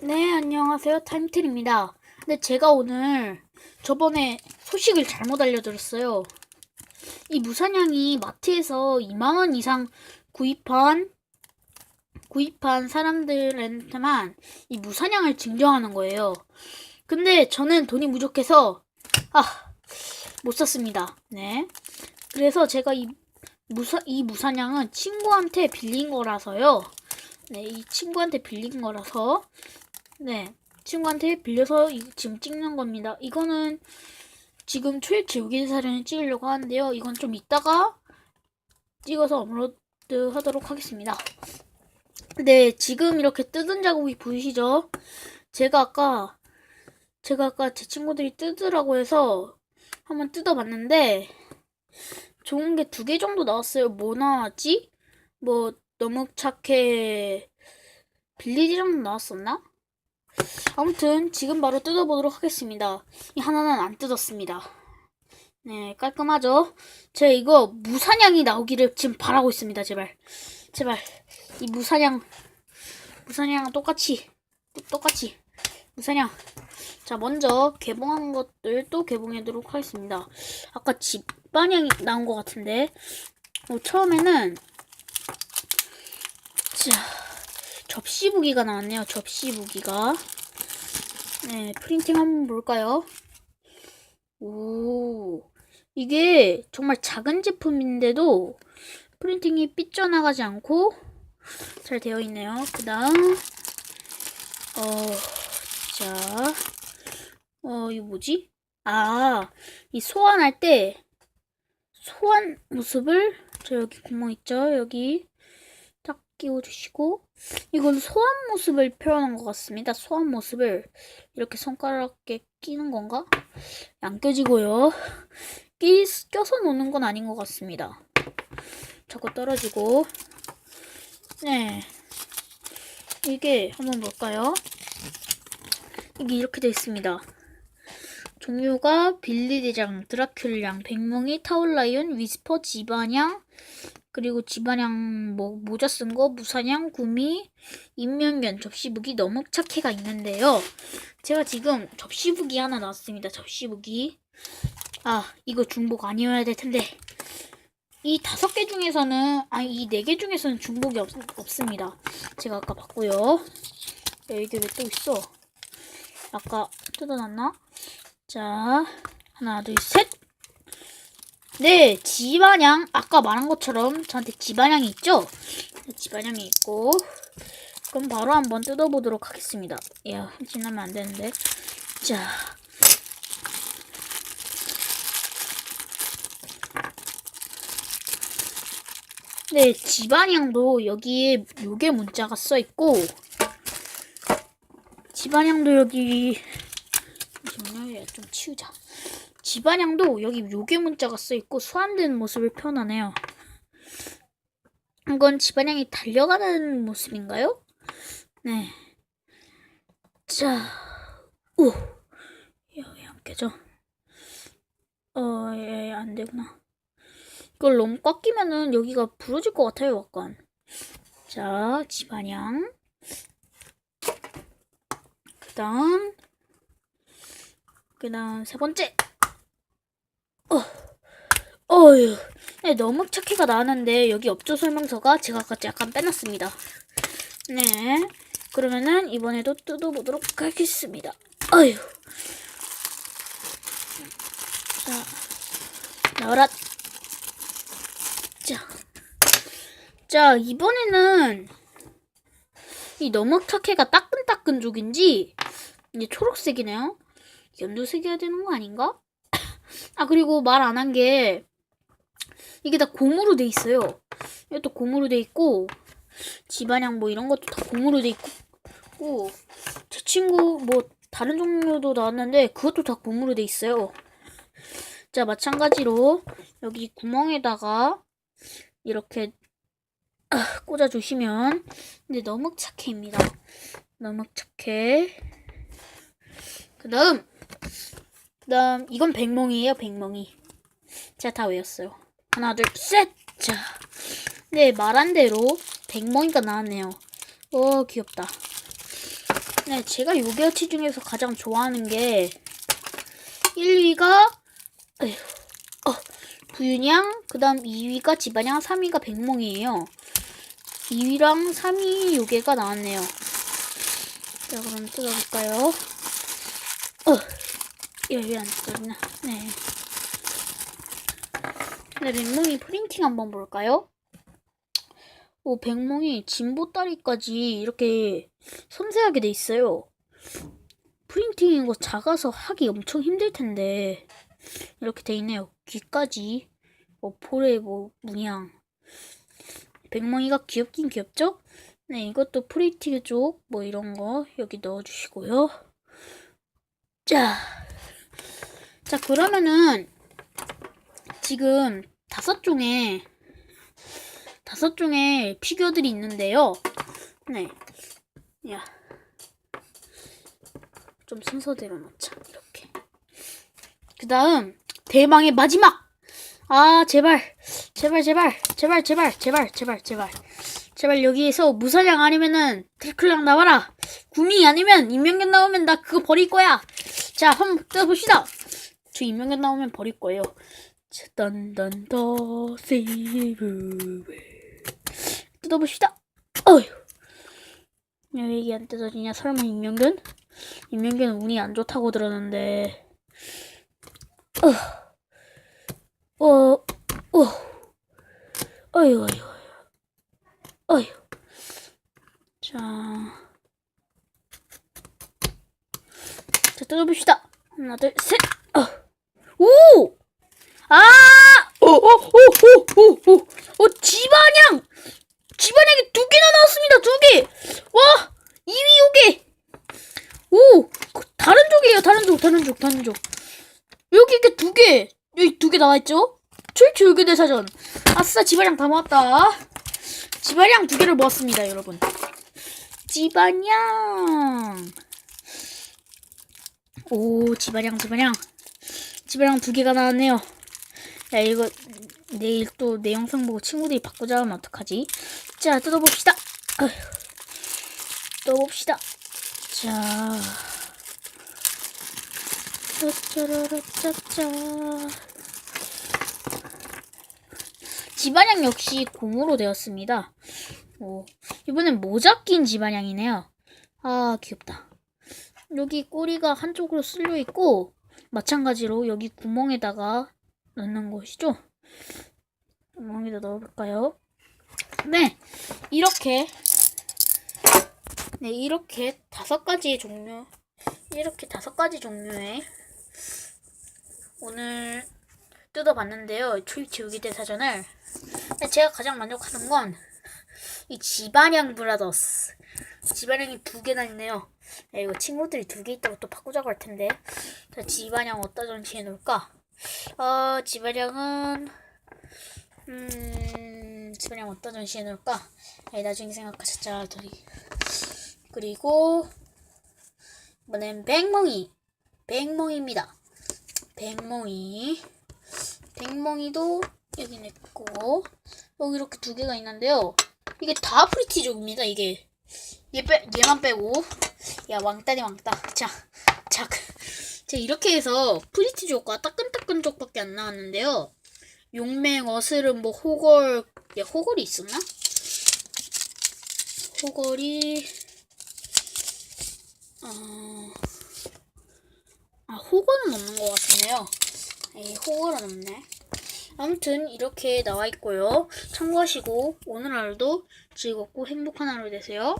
네, 안녕하세요. 타임틀입니다. 근데 제가 오늘 저번에 소식을 잘못 알려드렸어요. 이 무사냥이 마트에서 2만원 이상 구입한, 구입한 사람들한테만 이 무사냥을 증정하는 거예요. 근데 저는 돈이 부족해서, 아, 못 샀습니다. 네. 그래서 제가 이 무사, 이 무사냥은 친구한테 빌린 거라서요. 네, 이 친구한테 빌린 거라서 네, 친구한테 빌려서 이- 지금 찍는 겁니다. 이거는 지금 초입 제우기 사진을 찍으려고 하는데요. 이건 좀 이따가 찍어서 업로드 하도록 하겠습니다. 네, 지금 이렇게 뜯은 자국이 보이시죠? 제가 아까, 제가 아까 제 친구들이 뜯으라고 해서 한번 뜯어봤는데, 좋은 게 두 개 정도 나왔어요. 뭐 나왔지? 뭐, 너무 착해. 빌리지랑 나왔었나? 아무튼 지금 바로 뜯어보도록 하겠습니다. 이 하나는 안 뜯었습니다. 네, 깔끔하죠? 제가 이거 무사냥이 나오기를 지금 바라고 있습니다. 제발. 제발. 이 무사냥, 무사냥 똑같이, 똑같이. 무사냥. 자, 먼저 개봉한 것들 또 개봉하도록 하겠습니다. 아까 집반향이 나온 것 같은데. 어, 처음에는, 자, 접시 무기가 나왔네요. 접시 무기가. 네, 프린팅 한번 볼까요? 오, 이게 정말 작은 제품인데도 프린팅이 삐져나가지 않고 잘 되어 있네요. 그 다음, 어, 자, 어, 이거 뭐지? 아, 이 소환할 때 소환 모습을 저 여기 구멍 있죠? 여기 딱 끼워주시고 이건 소환 모습을 표현한 것 같습니다. 소환 모습을 이렇게 손가락에 끼는 건가? 안 껴지고요. 끼, 껴서 노는 건 아닌 것 같습니다. 자꾸 떨어지고. 네. 이게 한번 볼까요? 이게 이렇게 되어 있습니다. 종류가 빌리 대장, 드라큘량, 백몽이, 타올라이온, 위스퍼, 지바냥, 그리고 지바냥 뭐 모자 쓴 거, 무사냥, 구미, 인면면, 접시무기, 너묵차케가 있는데요. 제가 지금 접시무기 하나 나왔습니다. 접시무기. 아, 이거 중복 아니어야 될 텐데. 이 다섯 개 중에서는, 아니, 이네 개 중에서는 중복이 없, 없습니다. 제가 아까 봤고요. 야, 이게 왜 또 있어? 아까 뜯어놨나? 자, 하나, 둘, 셋! 네, 지반향. 아까 말한 것처럼 저한테 지반향이 있죠? 네, 지반향이 있고. 그럼 바로 한번 뜯어보도록 하겠습니다. 야, 흠집나면 안 되는데. 자. 네, 지반향도 여기에 요게 문자가 써 있고, 지반향도 여기, 잠시만요, 얘좀 치우자. 지반향도 여기 요괴 문자가 써 있고 소환되는 모습을 표현하네요. 이건 지반향이 달려가는 모습인가요? 네. 자, 오, 왜안 깨져? 어, 예, 안 되구나. 이걸 너무 꽉 끼면은 여기가 부러질 것 같아요, 약간. 자, 지반향. 그 다음, 그 다음 세 번째. 어, 어휴. 네, 너무 착해가 나왔는데 여기 업조 설명서가 제가 아까 약간 빼놨습니다. 네. 그러면은 이번에도 뜯어보도록 하겠습니다. 어휴. 자, 나와라. 자. 자, 이번에는 이 너무 착해가 따끈따끈 쪽인지 이제 초록색이네요. 연두색 해야 되는 거 아닌가? 아 그리고 말 안 한 게 이게 다 고무로 돼 있어요. 이것도 고무로 돼 있고 집안향 뭐 이런 것도 다 고무로 돼 있고 제 친구 뭐 다른 종류도 나왔는데 그것도 다 고무로 돼 있어요. 자 마찬가지로 여기 구멍에다가 이렇게 아, 꽂아 주시면 근데 너무 착해입니다. 너무 착해. 그다음 그다음 이건 백몽이에요, 백몽이. 제가 다 외웠어요. 하나, 둘, 셋. 자, 네 말한 대로 백몽이가 나왔네요. 오 귀엽다. 네, 제가 요괴어치 중에서 가장 좋아하는 게 1위가 어, 부윤양, 그 다음 2위가 지반양, 3위가 백몽이에요. 2위랑 3위 요괴가 나왔네요. 자, 그럼 뜯어볼까요? 어, 이거 왜안 뜯어지나? 네. 네, 백몽이 프린팅 한번 볼까요? 오, 백몽이 진보다리까지 이렇게 섬세하게 돼 있어요. 프린팅 이거 작아서 하기 엄청 힘들 텐데 이렇게 돼 있네요. 귀까지 뭐 볼에 뭐 문양 백몽이가 귀엽긴 귀엽죠? 네, 이것도 프린팅 쪽뭐 이런 거 여기 넣어주시고요. 자, 자 그러면은 지금 다섯 종의 다섯 종의 피규어들이 있는데요. 네. 야. 좀 순서대로 놓자. 이렇게. 그 다음, 대망의 마지막! 아, 제발. 제발, 제발. 제발, 제발, 제발, 제발, 제발. 제발 여기에서 무사량 아니면은 드클랑 나와라. 구미 아니면 임명견 나오면 나 그거 버릴 거야. 자, 한번 뜯어봅시다. 저 임명견 나오면 버릴 거예요. 딴딴더 세이브 뜯어봅시다 어휴 왜 이게 안 뜯어지냐 설마 임명견? 임명견은 운이 안 좋다고 들었는데 어, 어, 어, 어휴, 어휴, 어휴. 자, 자 뜯어봅시다. 하나, 둘, 셋. 어. 오, 아, 오, 오, 오, 오, 오, 오, 오, 지반양, 지반양이 두 개나 나왔습니다. 두 개. 와, 2위 요게. 오, 그 다른 쪽이에요. 다른 쪽, 다른 쪽, 다른 쪽. 여기 이렇게 두 개, 여기 두 개 나와 있죠? 최초 요괴 대 사전. 아싸, 지바량 다 모았다. 지바량 두 개를 모았습니다, 여러분. 지바량. 오, 지바량, 지바량. 지바량 두 개가 나왔네요. 야, 이거 내일 또 내 영상 보고 친구들이 바꾸자 하면 어떡하지? 자, 뜯어봅시다. 뜯어봅시다. 자. 짜짜라짜짜. 지반양 역시 공으로 되었습니다. 오, 이번엔 모자 낀 지반양이네요. 아, 귀엽다. 여기 꼬리가 한쪽으로 쓸려 있고, 마찬가지로 여기 구멍에다가 넣는 것이죠. 구멍에다 넣어볼까요? 네, 이렇게, 네, 이렇게 다섯 가지의 종류, 이렇게 다섯 가지 종류의 오늘 뜯어봤는데요. 초이치 요기대 사전을. 근데 제가 가장 만족하는 건 이 지바냥 브라더스. 지바냥이 두 개나 있네요. 야, 이거 친구들이 두 개 있다고 또 바꾸자고 할 텐데. 자, 지바냥 어디다 전시해 놓을까? 어, 지바냥은 음, 지바냥 어디다 전시해 놓을까? 야, 나중에 생각하셨자, 둘이. 그리고 이번엔 백몽이. 백몽입니다. 백몽이. 백몽이도 여기 냈고 여기 이렇게 두 개가 있는데요. 이게 다 프리티족입니다. 이게 얘 빼, 얘만 빼고 야 왕따니 왕따. 자, 자, 자 이렇게 해서 프리티족과 따끈따끈족밖에 안 나왔는데요. 용맹, 어스름, 뭐 호걸, 야 호걸이 있었나? 호걸이 어. 아, 호거는 없는 것 같은데요. 에이, 호거는 없네. 아무튼 이렇게 나와 있고요. 참고하시고 오늘 하루도 즐겁고 행복한 하루 되세요.